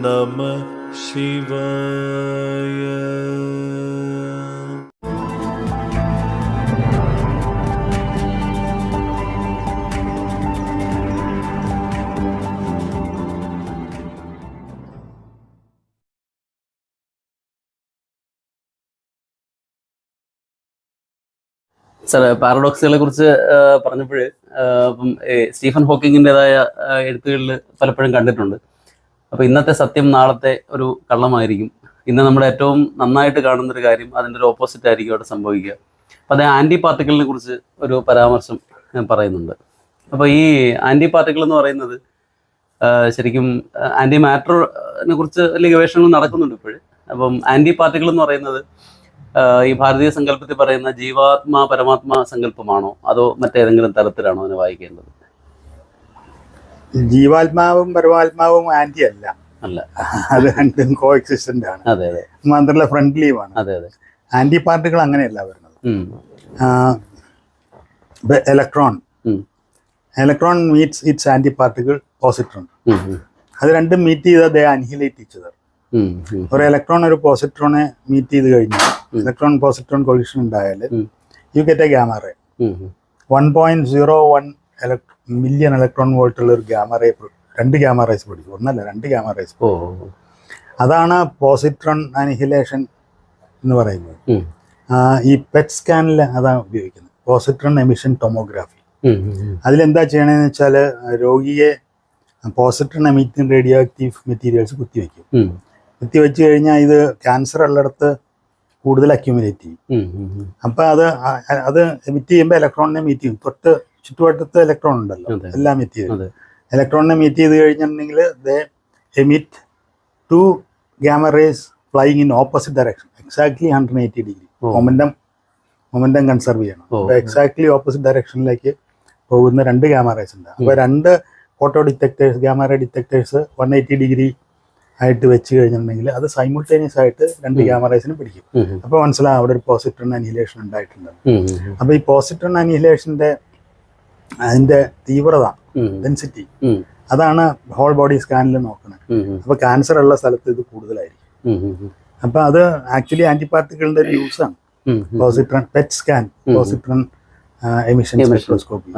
നമ ശിവായ സാർ പാരഡോക്സുകളെ കുറിച്ച് പറഞ്ഞപ്പോൾ സ്റ്റീഫൻ ഹോക്കിങ്ങിന്റെതായ എഴുത്തുകളിൽ പലപ്പോഴും കണ്ടിട്ടുണ്ട്. അപ്പോൾ ഇന്നത്തെ സത്യം നാളത്തെ ഒരു കള്ളമായിരിക്കും. ഇന്ന് നമ്മൾ ഏറ്റവും നന്നായിട്ട് കാണുന്നൊരു കാര്യം അതിന്റെ ഒരു ഓപ്പോസിറ്റ് ആയിരിക്കും അവിടെ സംഭവിക്കുക. അപ്പോൾ അത് ആന്റി പാർട്ടിക്കിളിനെ കുറിച്ച് ഒരു പരാമർശം പറയുന്നുണ്ട്. അപ്പോൾ ഈ ആന്റി പാർട്ടിക്കിൾ എന്ന് പറയുന്നത് ശരിക്കും ആന്റി മാറ്ററിനെ കുറിച്ച് വലിയ ഗവേഷണങ്ങൾ നടക്കുന്നുണ്ട് ഇപ്പോഴും. അപ്പം ആന്റി പാർട്ടിക്കിൾ എന്ന് പറയുന്നത് ഈ ഭാരതീയ സങ്കല്പത്തിൽ പറയുന്ന ജീവാത്മാ പരമാത്മാ സങ്കല്പമാണോ? അതോ മറ്റേതെങ്കിലും തരത്തിലാണോ അതിനെ വായിക്കേണ്ടത്? ജീവാത്മാവും പരമാത്മാവും ആന്റി അല്ല. അല്ല. അത് രണ്ടും കോ എക്സിസ്റ്റന്റ് ആണ്. അതെ അതെ. മാത്രമല്ല ഫ്രണ്ട്ലിയുമാണ് അതെ അതെ. ആന്റി പാർട്ടികൾ അങ്ങനെയല്ല വരുന്നത്. Electron. Electron meets its anti particle positron. അത് രണ്ടും മീറ്റ് ചെയ്ത് അദ്ദേഹം അൻഹിലേറ്റ് ഉം. ഒരു ഇലക്ട്രോൺ ഒരു പോസിട്രോണെ മീറ്റ് ചെയ്ത് കഴിഞ്ഞാൽ ഇലക്ട്രോൺ പോസിട്രോൺ കൊളിഷൻ ഉണ്ടായാൽ you get a gamma ray um, um. One point zero one million electron volt ഉള്ള ഒരു ഗ്യാമ റേ രണ്ട് ഗ്യാമ റേസ് പിടിക്കും ഒന്നല്ല രണ്ട് ഗ്യാമ റേസ് ഓ അതാണ് പോസിട്രോൺ അനിഹിലേഷൻ എന്ന് പറയുന്നത്. ഈ പെറ്റ് സ്കാനിൽ അതാണ് ഉപയോഗിക്കുന്നത്. Positron emission tomography. അതിലെന്താ ചെയ്യണമെന്ന് വെച്ചാൽ രോഗിയെ positron emitting radio active materials കുത്തിവെക്കും. കുത്തിവെച്ച് കഴിഞ്ഞാൽ ഇത് ക്യാൻസർ ഉള്ളിടത്ത് കൂടുതൽ അക്യുമുലേറ്റ് ചെയ്യും. ഉം, ഉം, ഉം. അപ്പം അത് അത് എമിറ്റ് ചെയ്യുമ്പോൾ ഇലക്ട്രോണിനെ മീറ്റ് ചെയ്യും. തൊട്ട് ചുറ്റുവട്ടത്ത് ഇലക്ട്രോൺ ഉണ്ടല്ലോ. എല്ലാം മീറ്റ് ചെയ്യും. ഇലക്ട്രോണിനെ മീറ്റ് ചെയ്ത് കഴിഞ്ഞിട്ടുണ്ടെങ്കിൽ they emit two gamma rays flying in opposite direction exactly hundred eighty degree. Momentum momentum conserve ചെയ്യണം. അപ്പോൾ എക്സാക്ട്ലി ഓപ്പോസിറ്റ് ഡയറക്ഷനിലേക്ക് പോകുന്ന രണ്ട് ഗ്യാമ റേസ് ഉണ്ട്. അപ്പോൾ രണ്ട് photo detectors gamma ray detectors one eighty degree ആയിട്ട് വെച്ച് കഴിഞ്ഞിട്ടുണ്ടെങ്കിൽ അത് സൈമിൾട്ടേനിയസ് ആയിട്ട് രണ്ട് ക്യാമറേസിനും പിടിക്കും. അപ്പോൾ മനസ്സിലാവും അവിടെ ഒരു പോസിറ്റൺ അനിഹിലേഷൻ ഉണ്ടായിട്ടുണ്ട്. അപ്പോൾ ഈ പോസിറ്റൺ അനിഹിലേഷന്റെ അതിന്റെ തീവ്രത ഡെൻസിറ്റി അതാണ് ഹോൾ ബോഡി സ്കാനിൽ നോക്കുന്നത്. അപ്പോൾ ക്യാൻസർ ഉള്ള സ്ഥലത്ത് ഇത് കൂടുതലായിരിക്കും. അപ്പോൾ അത് ആക്ച്വലി ആന്റിപാർട്ടിക്കിളിന്റെ ഒരു യൂസാണ്. Positron PET scan positron emission. Spectroscopy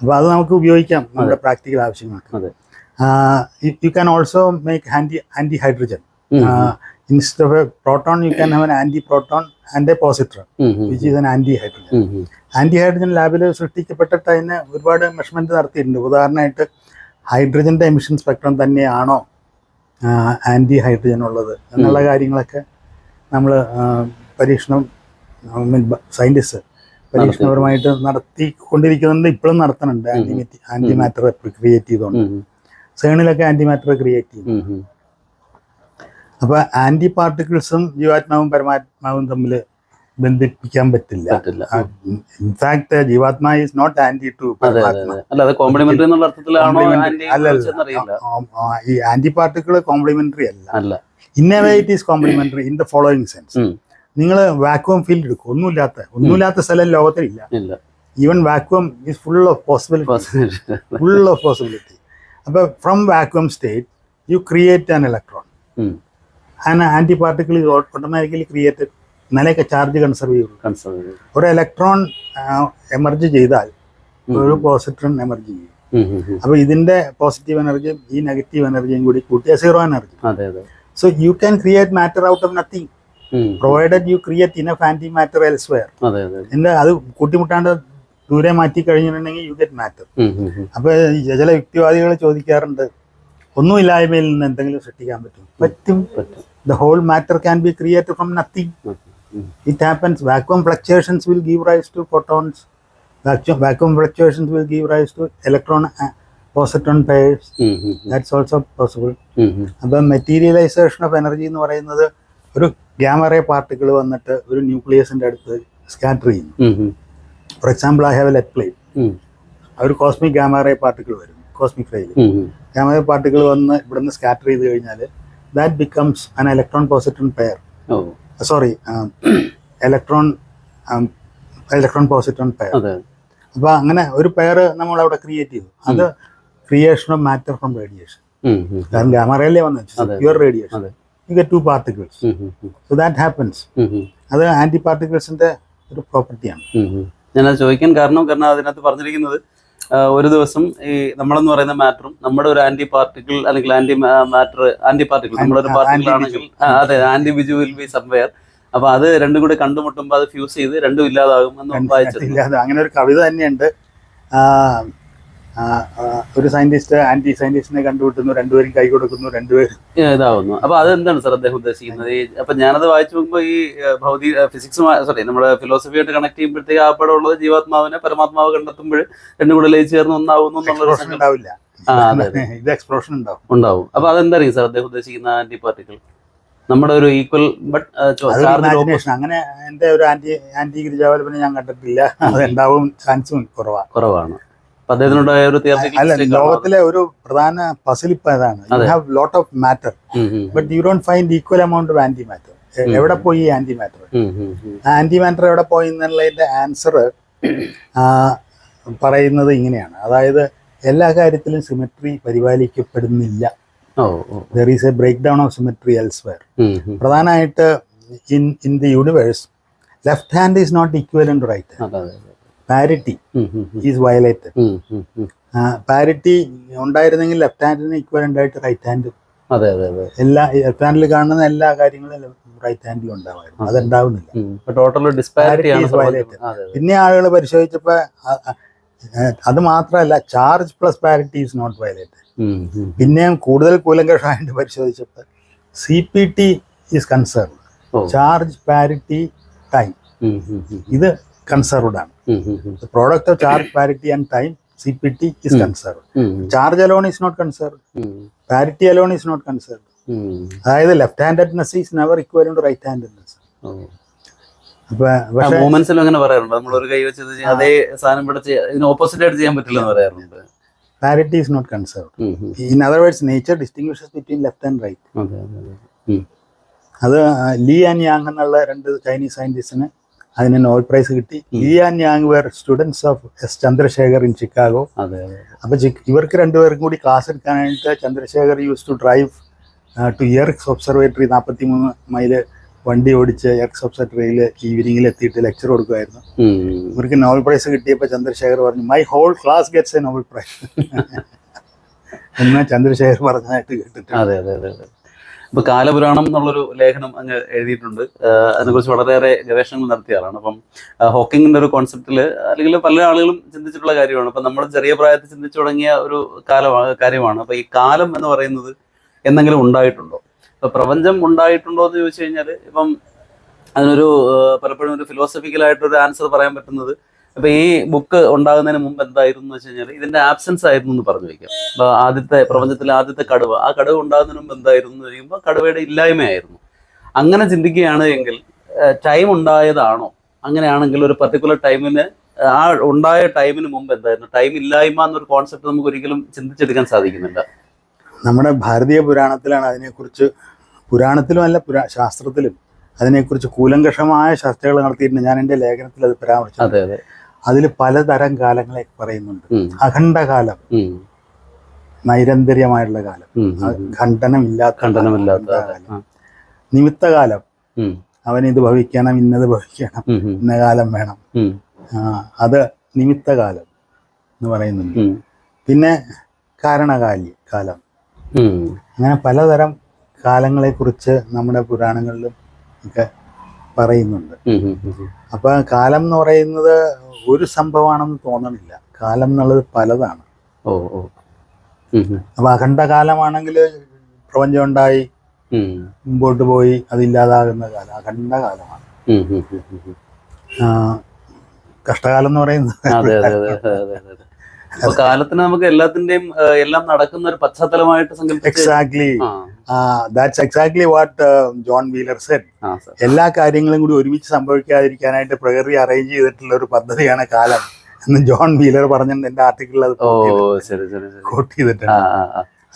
അപ്പോൾ അത് നമുക്ക് ഉപയോഗിക്കാം നമ്മുടെ പ്രാക്ടിക്കൽ ആവശ്യങ്ങൾക്ക്. അതെ you can also make anti anti hydrogen um, instead of a proton you can have an anti proton and a positron -hmm. anti hydrogen is an anti hydrogen um, um. Anti hydrogen ലാബിൽ സൃഷ്ടിക്കപ്പെട്ടിട്ട് അതിന് ഒരുപാട് measurement നടത്തിയിട്ടുണ്ട്. ഉദാഹരണമായിട്ട് ഹൈഡ്രജന്റെ emission spectrum തന്നെയാണോ anti hydrogen ഉള്ളത് എന്നുള്ള കാര്യങ്ങളൊക്കെ നമ്മൾ പരീക്ഷണം സയന്റിസ്റ്റ് പരീക്ഷണപരമായിട്ട് നടത്തിക്കൊണ്ടിരിക്കുന്നുണ്ട് ഇപ്പോഴും നടത്തുന്നുണ്ട്. ആന്റി ആന്റി മാറ്റർ ക്രിയേറ്റ് ചെയ്തുകൊണ്ട്. സേണിലൊക്കെ ആന്റി മാറ്റർ ക്രിയേറ്റ് ചെയ്യും. അപ്പോൾ ആന്റി പാർട്ടിക്കിൾസും ജീവാത്മാവും പരമാത്മാവും തമ്മിൽ ബന്ധിപ്പിക്കാൻ പറ്റില്ല. ഇൻഫാക്ട് ജീവാത്മാ ഈസ് നോട്ട് ആന്റി ടു ഈ ആന്റി പാർട്ടിക്കിൾ കോംപ്ലിമെന്ററി അല്ല. In it is complementary in the following sense നിങ്ങൾ വാക്വം ഫീൽഡ് എടുക്കും. ഒന്നുമില്ലാത്ത ഒന്നുമില്ലാത്ത സ്ഥലം ലോകത്തിലില്ല. Even vacuum is full of possibility full of possibility അപ്പോൾ from vacuum state you create an electron and anti particle automatically created നിലയൊക്കെ charge conserve ചെയ്യുള്ളൂ concern ഒരു electron emerge ചെയ്താൽ ഒരു പോസിട്രോൺ എമർജ് ചെയ്യും. അപ്പോൾ ഇതിന്റെ പോസിറ്റീവ് എനർജിയും ഈ നെഗറ്റീവ് എനർജിയും കൂടി കൂട്ടിയ zero energy so you can create matter out of nothing. Provided you create enough anti matter elsewhere അത് കൂട്ടിമുട്ടാണ്ട് ദൂരെ മാറ്റി കഴിഞ്ഞിട്ടുണ്ടെങ്കിൽ യു ഗെറ്റ് മാറ്റർ. അപ്പോൾ ചില യുക്തിവാദികൾ ചോദിക്കാറുണ്ട് ഒന്നുമില്ലായ്മയിൽ നിന്ന് എന്തെങ്കിലും സൃഷ്ടിക്കാൻ പറ്റും? പറ്റും. The whole matter can be created from nothing it happens vacuum fluctuations will give rise to photons vacuum fluctuations will give rise to electron positron pairs that's also possible. അപ്പം മെറ്റീരിയലൈസേഷൻ ഓഫ് എനർജി എന്ന് പറയുന്നത് ഒരു ഗ്യാമറേ particle വന്നിട്ട് ഒരു ന്യൂക്ലിയസിന്റെ അടുത്ത് scatter ചെയ്യുന്നു. For example I have a lead plate അവർ ഒരു cosmic gamma ray particle വരും കോസ്മിക് റേയിൽ. ഗ്യാമറേ പാർട്ടിക്കിൾ വന്ന് ഇവിടുന്ന് സ്കാറ്റർ ചെയ്ത് കഴിഞ്ഞാൽ that becomes an electron positron pair sorry electron electron positron pair അപ്പോൾ അങ്ങനെ ഒരു പെയർ നമ്മൾ അവിടെ ക്രിയേറ്റ് ചെയ്തു. അത് creation of matter from radiation കാരണം ഗ്യാമറയിലേ വന്നത്? Pure pure radiation. You get two particles so that happens അത് ആന്റി പാർട്ടിക്കിൾസിന്റെ ഒരു പ്രോപ്പർട്ടിയാണ്. ഞാനത് ചോദിക്കാൻ കാരണം കാരണം അതിനകത്ത് പറഞ്ഞിരിക്കുന്നത് ഒരു ദിവസം ഈ നമ്മളെന്ന് പറയുന്ന മാറ്ററും നമ്മുടെ ഒരു ആന്റി പാർട്ടിക്കിൾ അല്ലെങ്കിൽ ആന്റി മാറ്റർ ആന്റി പാർട്ടിക്കിൾ നമ്മുടെ ഒരു ആ, പാർട്ടിക്കിൾ ആണെങ്കിൽ അതെ ആന്റി ബിജു വിൽ ബി സംവെയർ അപ്പൊ അത് രണ്ടും കൂടി കണ്ടുമുട്ടുമ്പോൾ അത് ഫ്യൂസ് ചെയ്ത് രണ്ടും ഇല്ലാതാകും എന്ന് വായിച്ചത്. അങ്ങനെ ഒരു കവിത തന്നെയുണ്ട്. ഒരു സയന്റിസ്റ്റ് ആന്റി സയന്റിസ്റ്റിനെ കണ്ടുപിട്ടുന്നു രണ്ടുപേരും കൈ കൊടുക്കുന്നു രണ്ടുപേരും. ഇതാവുന്നു. അപ്പൊ അതെന്താണ് സാർ അദ്ദേഹം ഉദ്ദേശിക്കുന്നത്? ഈ അപ്പൊ ഞാനത് വായിച്ചു നോക്കുമ്പോൾ ഈ ഭൗതിക ഫിസിക്സ് സോറി നമ്മുടെ ഫിലോസഫിയായിട്ട് കണക്ട് ചെയ്യുമ്പോഴത്തേക്ക് ആ പടം ഉള്ളത് ജീവാത്മാവിനെ പരമാത്മാവ് കണ്ടെത്തുമ്പോൾ രണ്ടും കൂടെ ലയിച്ച് ചേർന്ന് ഒന്നാവുന്നു എന്നുള്ളൊരു ഉണ്ടാവില്ല. ഇത് എക്സ്പ്ലോഷൻ ഉണ്ടാവും. ഉണ്ടാവും. അപ്പൊ അതെന്തറിയും സാർ അദ്ദേഹം ഉദ്ദേശിക്കുന്ന ആന്റി പാർട്ടിക്കിൾ നമ്മുടെ ഒരു ഈക്വൽ ബട്ട് അങ്ങനെ എന്റെ ഒരു ആന്റി ആന്റി ഗിരിജാവലപനെ ഞാൻ കണ്ടിട്ടില്ല. അത് ഉണ്ടാവും ചാൻസും കുറവാണ് കുറവാണ്. അദ്ദേഹത്തിനുണ്ടായ ഒരു അല്ല ലോകത്തിലെ ഒരു പ്രധാന പസിൽ ഇപ്പൊ അതാണ് you have lot of matter but you don't find equal amount of anti matter എവിടെ പോയി ആന്റി മാറ്റർ. ആന്റി മാറ്റർ എവിടെ പോയി എന്നുള്ളതിന്റെ ആൻസർ പറയുന്നത് ഇങ്ങനെയാണ്. അതായത് എല്ലാ കാര്യത്തിലും symmetry പരിപാലിക്കപ്പെടുന്നില്ല. There is a break down of symmetry elsewhere. പ്രധാനമായിട്ട് in in the universe left hand is not equal to right അതെ. പാരിറ്റി. Is violated. പാരിറ്റി ഉണ്ടായിരുന്നെങ്കിൽ ലെഫ്റ്റ് ഹാൻഡിന് ഇക്വലന്റ് ആയിട്ട് റൈറ്റ് ഹാൻഡും അതെ അതെ അതെ. എല്ലാ ലെഫ്റ്റ് ഹാൻഡിൽ കാണുന്ന എല്ലാ കാര്യങ്ങളും റൈറ്റ് ഹാൻഡിലും ഉണ്ടാവായിരുന്നു. അതുണ്ടാവുന്നില്ല. ടോട്ടൽ ഡിസ്പാരിറ്റി പിന്നെ ആളുകൾ പരിശോധിച്ചപ്പോ അത് മാത്രമല്ല charge plus parity is not violated. പിന്നെയും കൂടുതൽ കൂലങ്കഷമായിട്ട് പരിശോധിച്ചപ്പോൾ C P T is concern charge parity time. ഇത് കൺസർവ്ഡ് ആണ്. Product of charge parity and time C P T is conserve charge alone is not conserve um, parity alone is not conserve. അതായത് left handedness is never equal to right handedness അങ്ങനെ പറയാറുണ്ട്. നമ്മൾ ഒരു കൈ വെച്ചത് ചെയ്യാം, അതേ സാധനം ഇവിടെ ഇതിന് ഓപ്പോസിറ്റ് ആയിട്ട് ചെയ്യാൻ പറ്റില്ല എന്ന് പറയാറുണ്ട്. Parity is not. In other words nature between left and right. അത് ലീ ആൻഡ് യാങ് എന്നുള്ള രണ്ട് ചൈനീസ് സയന്റിസ്റ്റിന് അതിന് നോബൽ പ്രൈസ് കിട്ടി. Lee and Yang were students of S Chandrasekhar in Chicago അപ്പൊ ഇവർക്ക് രണ്ടുപേർക്കും കൂടി ക്ലാസ് എടുക്കാനായിട്ട് Chandrasekhar use to drive to Yerkes observatory നാൽപ്പത്തി മൂന്ന് മൈൽ വണ്ടി ഓടിച്ച് എർക്സ് ഒബ്സർവേറ്ററിയിൽ ഈവനിങ്ങിൽ എത്തിയിട്ട് ലെക്ചർ കൊടുക്കുമായിരുന്നു. ഇവർക്ക് നോബൽ പ്രൈസ് കിട്ടിയപ്പോൾ ചന്ദ്രശേഖർ പറഞ്ഞു my whole class gets a Nobel prize എന്ന് ചന്ദ്രശേഖർ പറഞ്ഞതായിട്ട് കേട്ടിട്ടുണ്ട്. അതെ അതെ അതെ. ഇപ്പൊ കാലപുരാണം എന്നുള്ളൊരു ലേഖനം അങ്ങ് എഴുതിയിട്ടുണ്ട്. അതിനെക്കുറിച്ച് വളരെയേറെ ഗവേഷണങ്ങൾ നടത്തിയ ആളാണ്. അപ്പം ഹോക്കിങ്ങിന്റെ ഒരു കോൺസെപ്റ്റിൽ അല്ലെങ്കിൽ പല ആളുകളും ചിന്തിച്ചിട്ടുള്ള കാര്യമാണ്. അപ്പൊ നമ്മൾ ചെറിയ പ്രായത്തിൽ ചിന്തിച്ചു തുടങ്ങിയ ഒരു കാലമാണ് കാര്യമാണ്. അപ്പൊ ഈ കാലം എന്ന് പറയുന്നത് എന്തെങ്കിലും ഉണ്ടായിട്ടുണ്ടോ? ഇപ്പൊ പ്രപഞ്ചം ഉണ്ടായിട്ടുണ്ടോ എന്ന് ചോദിച്ചു കഴിഞ്ഞാൽ ഇപ്പം അതിനൊരു പലപ്പോഴും ഒരു ഫിലോസഫിക്കലായിട്ടൊരു ആൻസർ പറയാൻ പറ്റുന്നത് ഇപ്പൊ ഈ ബുക്ക് ഉണ്ടാകുന്നതിന് മുമ്പ് എന്തായിരുന്നു എന്ന് വെച്ച് കഴിഞ്ഞാൽ ഇതിന്റെ ആബ്സെൻസ് ആയിരുന്നു എന്ന് പറഞ്ഞു വെക്കാം. അപ്പൊ ആദ്യത്തെ പ്രപഞ്ചത്തിലെ ആദ്യത്തെ കടുവ ആ കടുവ ഉണ്ടാകുന്നതിന് മുമ്പ് എന്തായിരുന്നു എന്ന് ചോദിക്കുമ്പോൾ കടുവയുടെ ഇല്ലായ്മയായിരുന്നു. അങ്ങനെ ചിന്തിക്കുകയാണ് എങ്കിൽ ടൈം ഉണ്ടായതാണോ? അങ്ങനെയാണെങ്കിൽ ഒരു പർട്ടിക്കുലർ ടൈമിന് ആ ഉണ്ടായ ടൈമിന് മുമ്പ് എന്തായിരുന്നു? ടൈം ഇല്ലായ്മ എന്നൊരു കോൺസെപ്റ്റ് നമുക്ക് ഒരിക്കലും ചിന്തിച്ചെടുക്കാൻ സാധിക്കുന്നില്ല. നമ്മുടെ ഭാരതീയ പുരാണത്തിലാണ് അതിനെക്കുറിച്ച് പുരാണത്തിലും അല്ല പുരാ ശാസ്ത്രത്തിലും അതിനെക്കുറിച്ച് കൂലങ്കഷമായ ചർച്ചകൾ നടത്തിയിട്ടുണ്ട്. ഞാൻ എന്റെ ലേഖനത്തിൽ അത് പരാമർശിച്ചു. അതെ അതെ. അതിൽ പലതരം കാലങ്ങളെ പറയുന്നുണ്ട്. അഖണ്ഡകാലം. നൈരന്തര്യമായുള്ള കാലം. ഖണ്ഡനമില്ലാത്ത ഖണ്ഡനമില്ലാത്ത കാലം. നിമിത്തകാലം. അവൻ ഇത് ഭവിക്കണം ഇന്നത് ഭവിക്കണം ഇന്ന കാലം വേണം. ആ, അത് നിമിത്തകാലം എന്ന് പറയുന്നുണ്ട്. പിന്നെ കാരണകാലി കാലം. അങ്ങനെ പലതരം കാലങ്ങളെക്കുറിച്ച് നമ്മുടെ പുരാണങ്ങളിലും ഒക്കെ പറയുന്നുണ്ട്. അപ്പൊ കാലം എന്ന് പറയുന്നത് ഒരു സംഭവമാണെന്ന് തോന്നണില്ല. കാലം എന്നുള്ളത് പലതാണ്. ഓ ഓ. അപ്പൊ അഖണ്ഡ അപ്പൊ അഖണ്ഡകാലമാണെങ്കിൽ പ്രപഞ്ചം ഉണ്ടായി മുമ്പോട്ട് പോയി അതില്ലാതാകുന്ന കാലം ഉം. ആ, കഷ്ടകാലം എന്ന് പറയുന്നത് കാലത്തിന് നമുക്ക് എല്ലാത്തിന്റെയും എല്ലാം നടക്കുന്ന ഒരു പശ്ചാത്തലമായിട്ട് exactly that's exactly what John Wheeler said എല്ലാ കാര്യങ്ങളും കൂടി ഒരുമിച്ച് സംഭവിക്കാതിരിക്കാനായിട്ട് പ്രകൃതി അറേഞ്ച് ചെയ്തിട്ടുള്ള ഒരു പദ്ധതിയാണ് കാലം എന്ന് ജോൺ വീലർ പറഞ്ഞിട്ടുണ്ട് എന്റെ ആർട്ടിക്കിളിൽ അത് കോട്ട് ചെയ്തിട്ടുണ്ട്.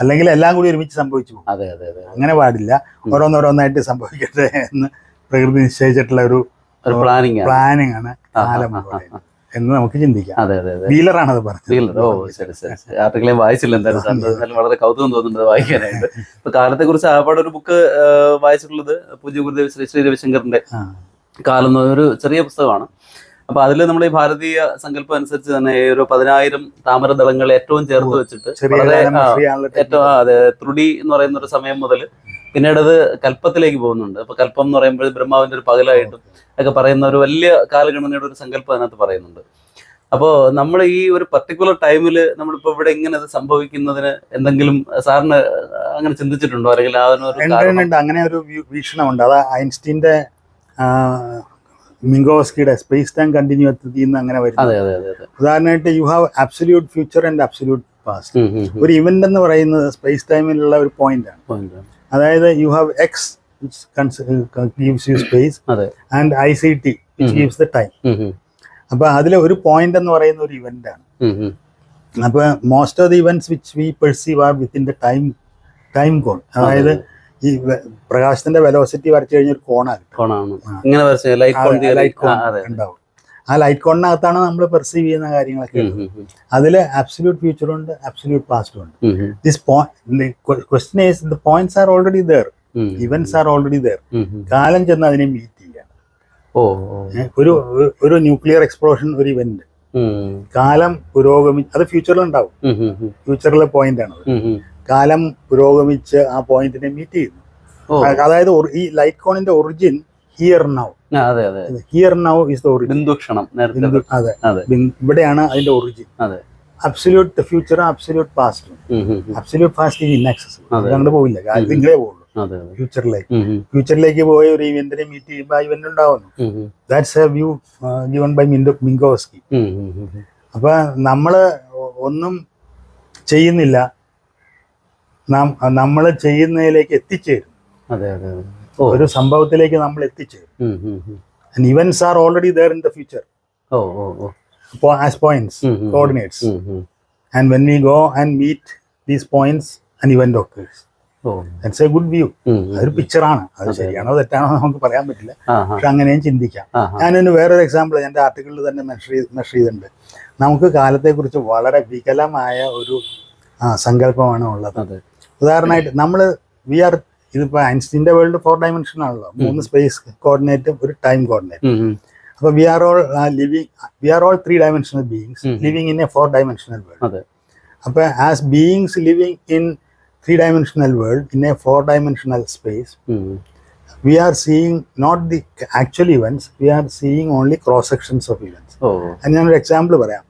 അല്ലെങ്കിൽ എല്ലാം കൂടി ഒരുമിച്ച് സംഭവിച്ചു അതെ അതെ അതെ. അങ്ങനെ പാടില്ല. ഓരോന്നോരോന്നായിട്ട് സംഭവിക്കട്ടെ എന്ന് പ്രകൃതി നിശ്ചയിച്ചിട്ടുള്ള ഒരു പ്ലാനിങ് ആണ്. പ്ലാനിങ് കാലം എന്ന് നമുക്ക് ചിന്തിക്കാം. അതെ അതെ അതെ. വീലറാണ് അത് പറഞ്ഞത്. ഡീലർ ഓ ശരി ശരി ഞാൻ വായിച്ചില്ല എന്തായാലും വളരെ കൗതുകം തോന്നുന്നുണ്ട് വായിക്കാനായിട്ട്. ഇപ്പൊ കാലത്തെ കുറിച്ച് ആപാട് ഒരു ബുക്ക് വായിച്ചിട്ടുള്ളത് പൂജ്യ ഗുരുദേവ് ശ്രീ ശ്രീ രവിശങ്കറിന്റെ. കാലം ഒരു ചെറിയ പുസ്തകമാണ്. അപ്പൊ അതിൽ നമ്മൾ ഈ ഭാരതീയ സങ്കല്പം അനുസരിച്ച് തന്നെ ഈ ഒരു പതിനായിരം താമരദളങ്ങൾ ഏറ്റവും ചേർത്ത് വെച്ചിട്ട് വളരെ ഏറ്റവും അതെ ത്രുടി എന്ന് പറയുന്ന ഒരു സമയം മുതൽ പിന്നീട് അത് കൽപ്പത്തിലേക്ക് പോകുന്നുണ്ട്. അപ്പൊ കൽപ്പം എന്ന് പറയുമ്പോൾ ബ്രഹ്മാവിന്റെ ഒരു പകലായിട്ടും ഒക്കെ പറയുന്ന ഒരു വലിയ കാലഗണനയുടെ ഒരു സങ്കല്പം അതിനകത്ത് പറയുന്നുണ്ട്. അപ്പോൾ നമ്മൾ ഈ ഒരു പർട്ടിക്കുലർ ടൈമിൽ നമ്മളിപ്പോ ഇവിടെ ഇങ്ങനെ അത് സംഭവിക്കുന്നതിന് എന്തെങ്കിലും സാറിന് അങ്ങനെ ചിന്തിച്ചിട്ടുണ്ടോ? അല്ലെങ്കിൽ അതിനൊരു? അങ്ങനെ ഒരു വീക്ഷണമുണ്ട്. അത് ഐൻസ്റ്റീന്റെ ആ, മിങ്കോസ്കിയുടെ സ്പേസ് ടൈം കണ്ടിന്യൂറ്റി നിന്ന് അങ്ങനെ വരുന്നത്. ഉദാഹരണമായിട്ട് you have absolute future and absolute past. ഒരു ഇവന്റ് എന്ന് പറയുന്നത് സ്പേസ് ടൈമിലുള്ള ഒരു പോയിന്റ് ആണ്. അതായത് you have X gives you space and I C T. Gives the time അപ്പൊ അതിലെ ഒരു പോയിന്റ് എന്ന് പറയുന്ന ഒരു ഇവന്റ് ആണ്. ഉം. അപ്പൊ most of the events which we perceive are within the time time cone അതായത് ഈ പ്രകാശത്തിന്റെ വെലോസിറ്റി വരച്ചു കഴിഞ്ഞ ഒരു കോണാണ്. ഇങ്ങനെ ലൈറ്റ് കോൺ ഉണ്ടാവും. ആ ലൈറ്റ് കോണിനകത്താണ് നമ്മൾ പെർസീവ് ചെയ്യുന്ന കാര്യങ്ങളൊക്കെ. അതിൽ അബ്സല്യൂട്ട് ഫ്യൂച്ചറും ഉണ്ട് അബ്സല്യൂട്ട് പാസ്റ്റും ഉണ്ട്. This question is the points are already there events are already there. കാലം ചെന്ന് അതിനെ മീറ്റ് ചെയ്യാം ഓ ഓ. ഒരു ഒരു ന്യൂക്ലിയർ എക്സ്പ്ലോഷൻ ഒരു ഇവന്റ് കാലം പുരോഗമി അത് ഫ്യൂച്ചറിൽ ഉണ്ടാവും. ഫ്യൂച്ചറിലെ പോയിന്റ് ആണ്. കാലം പുരോഗമിച്ച് ആ പോയിന്റിനെ മീറ്റ് ചെയ്യുന്നു. അതായത് ഈ ലൈറ്റ് കോണിന്റെ ഒറിജിൻ ഹിയർ നൗ അതെ അതെ. Here now is the origin Bindu ക്ഷണം നേരത്തെ അതെ. അതെ. ഇവിടെയാണ് അതിന്റെ ഒറിജിൻ അതെ. അബ്സല്യൂട്ട് ഫ്യൂച്ചറും അബ്സല്യൂട്ട് പാസ്റ്റും. Absolute past inaccessible. അങ്ങോട്ട് പോവില്ല. കാര്യം ഉം. ഇങ്ങളേ പോകുള്ളൂ ഫ്യൂച്ചറിലേക്ക് ഫ്യൂച്ചറിലേക്ക് പോയ ഒരു ഇവന്റിനെ മീറ്റ് ചെയ്യുമ്പോൾ ആ ഇവന്റ് ഉണ്ടാവുന്നു. That's a view given by Minto Minkowski. അപ്പൊ നമ്മൾ ഒന്നും ചെയ്യുന്നില്ല. നമ്മൾ ചെയ്യുന്നതിലേക്ക് എത്തിച്ചേരും. അതെ അതെ. ഒരു സംഭവത്തിലേക്ക് നമ്മൾ എത്തിച്ചേരും. Events are already there in the future po- as points and um, coordinates. ഉം, ഉം. and when we go and meet these points an event occurs. Oh. That's a good view. ഉം, ഉം. അതൊരു പിക്ചറാണ് അത്. ശരിയാണോ തെറ്റാണോ നമുക്ക് പറയാൻ പറ്റില്ല. പക്ഷെ അങ്ങനെയും ചിന്തിക്കാം. ഞാനൊരു വേറൊരു എക്സാമ്പിൾ എന്റെ ആർട്ടിക്കിളിൽ തന്നെ മെഷർ മെഷർ ചെയ്തിട്ടുണ്ട്. നമുക്ക് കാലത്തെക്കുറിച്ച് വളരെ വികലമായ ഒരു സങ്കല്പമാണ് ഉള്ളത്. ഉദാഹരണമായിട്ട് നമ്മൾ വി ആർ ഇതിപ്പോൾ ഐൻസ്റ്റീന്റെ വേൾഡ് ഫോർ ഡയമെൻഷൻ ആണല്ലോ. മൂന്ന് സ്പേസ് കോർഡിനേറ്റും ഒരു ടൈം കോർഡിനേറ്റും. അപ്പൊ we are all living we are all three dimensional beings. Living in a four dimensional world അപ്പൊ as beings living in three dimensional world in a four dimensional space we are seeing not the actual events we are seeing only cross sections of events oh. അത് ഞാനൊരു example പറയാം.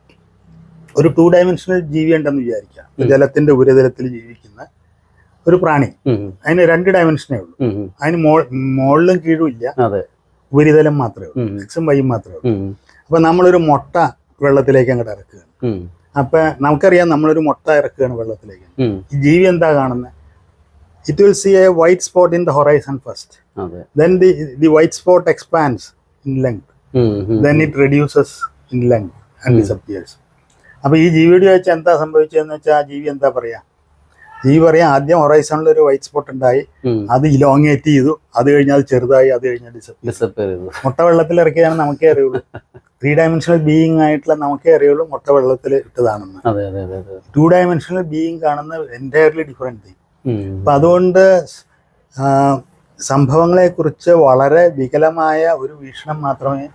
ഒരു two dimensional ജീവി ഉണ്ടെന്ന് വിചാരിക്കാം. ജലത്തിന്റെ ഉപരിതലത്തിൽ ജീവിക്കുന്ന ഒരു പ്രാണി. അതിന് രണ്ട് ഡയമെൻഷനേ ഉള്ളൂ. അതിന് മുകളിലും കീഴും ഇല്ല. ഉപരിതലം മാത്രമേ ഉള്ളൂ. എക്സും വൈയും മാത്രമേ ഉള്ളൂ. അപ്പൊ നമ്മളൊരു മുട്ട വെള്ളത്തിലേക്ക് അങ്ങോട്ട് ഇറക്കുകയാണ്. അപ്പൊ നമുക്കറിയാം നമ്മളൊരു മുട്ട ഇറക്കുകയാണ് വെള്ളത്തിലേക്ക്. ഈ ജീവി എന്താ കാണുന്നത് it will see a white spot in the horizon first then the the white spot expands in length then it reduces in length and disappears അപ്പൊ ഈ ജീവിയുടെ വെച്ച് എന്താ സംഭവിച്ചതെന്ന് വെച്ചാൽ ആ ജീവി എന്താ പറയാ? ജീവി പറയാം ആദ്യം ഹൊറൈസണിൽ ഒരു വൈറ്റ് സ്പോട്ട് ഉണ്ടായി. അത് ഇലോങ്ങേറ്റ് ചെയ്തു. അത് കഴിഞ്ഞാൽ അത് ചെറുതായി അത് കഴിഞ്ഞാൽ ഡിസപ്പിയർ ചെയ്തു. മുട്ട വെള്ളത്തിൽ ഇറക്കിയതാണ് നമുക്കേ അറിയുള്ളൂ. ത്രീ ഡയമെൻഷണൽ ബീയിങ് ആയിട്ടുള്ള നമുക്കേ അറിയുള്ളൂ മുട്ട വെള്ളത്തിൽ ഇട്ടതാണെന്ന് ടു ഡയമെൻഷണൽ ബീയിങ് കാണുന്ന എന്റയർലി ഡിഫറെന്റ് തിങ് അപ്പം അതുകൊണ്ട് സംഭവങ്ങളെ കുറിച്ച് വളരെ വികലമായ ഒരു വീക്ഷണം മാത്രമേ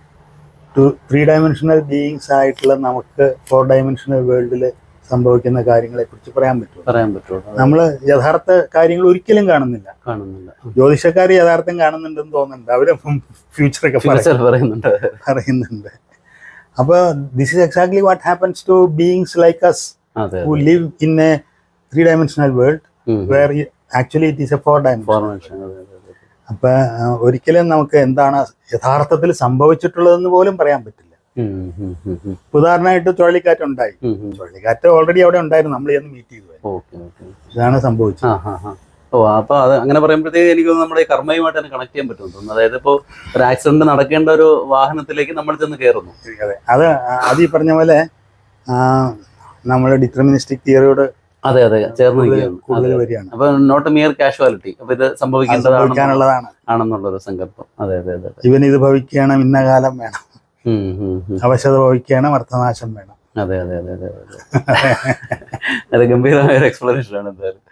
ത്രീ ഡയമെൻഷണൽ ബീയിങ്സ് ആയിട്ടുള്ള നമുക്ക് ഫോർ ഡയമെൻഷണൽ വേൾഡിൽ സംഭവിക്കുന്ന കാര്യങ്ങളെ കുറിച്ച് പറയാൻ പറ്റും പറയാൻ പറ്റും നമ്മൾ നമ്മൾ യഥാർത്ഥ കാര്യങ്ങൾ ഒരിക്കലും കാണുന്നില്ല. കാണുന്നില്ല. ജ്യോതിഷക്കാർ യഥാർത്ഥം കാണുന്നുണ്ടെന്ന് തോന്നുന്നുണ്ട്. അവർ ഫ്യൂച്ചറൊക്കെ പറയുന്നുണ്ട്. പറയുന്നുണ്ട്. അപ്പോൾ this is exactly what happens to beings like us who live in a three dimensional world where actually it is a four dimension അപ്പൊ ഒരിക്കലും നമുക്ക് എന്താണ് യഥാർത്ഥത്തിൽ സംഭവിച്ചിട്ടുള്ളതെന്ന് പോലും പറയാൻ പറ്റില്ല. ഉദാഹരണമായിട്ട് ചുഴലിക്കാറ്റ് ഉണ്ടായി. ചുഴലിക്കാറ്റ് ഓൾറെഡി അവിടെ ഉണ്ടായിരുന്നു. നമ്മൾ ചെന്ന് മീറ്റ് ചെയ്തു ഇതാണ് സംഭവിച്ചത്. ഓ അപ്പൊ അത് അങ്ങനെ പറയുമ്പോഴത്തേക്ക് എനിക്ക് നമ്മുടെ ഈ കർമ്മയുമായിട്ട് തന്നെ കണക്ട് ചെയ്യാൻ പറ്റും അതായത് ഇപ്പോ ഒരു ആക്സിഡന്റ് നടക്കേണ്ട ഒരു വാഹനത്തിലേക്ക് നമ്മൾ ചെന്ന് കയറുന്നു അതെ. അത് അത് ഈ പറഞ്ഞ പോലെ നമ്മൾ ഡിറ്റർമിനിസ്റ്റിക് തിയറിയോട് അതെ അതെ. ചേർന്ന് വരികയാണ്. അപ്പൊ നോട്ട് മിയർ കാഷ്വാലിറ്റി അപ്പൊ ഇത് സംഭവിക്കേണ്ടതാണ് ആണെന്നുള്ള ആണെന്നുള്ളൊരു സങ്കല്പം. അതെ അതെ അതെ ഇവൻ ഇത് ഭവിക്കണം ഇന്ന കാലം വേണം. അവശത ഭവിക്കുകയാണ് അർത്ഥനാശം വേണം. അതെ അതെ അതെ അതെ അതെ അത്. ഗംഭീരമായ ഒരു എക്സ്പ്ലനേഷൻ ആണ് എന്തായാലും.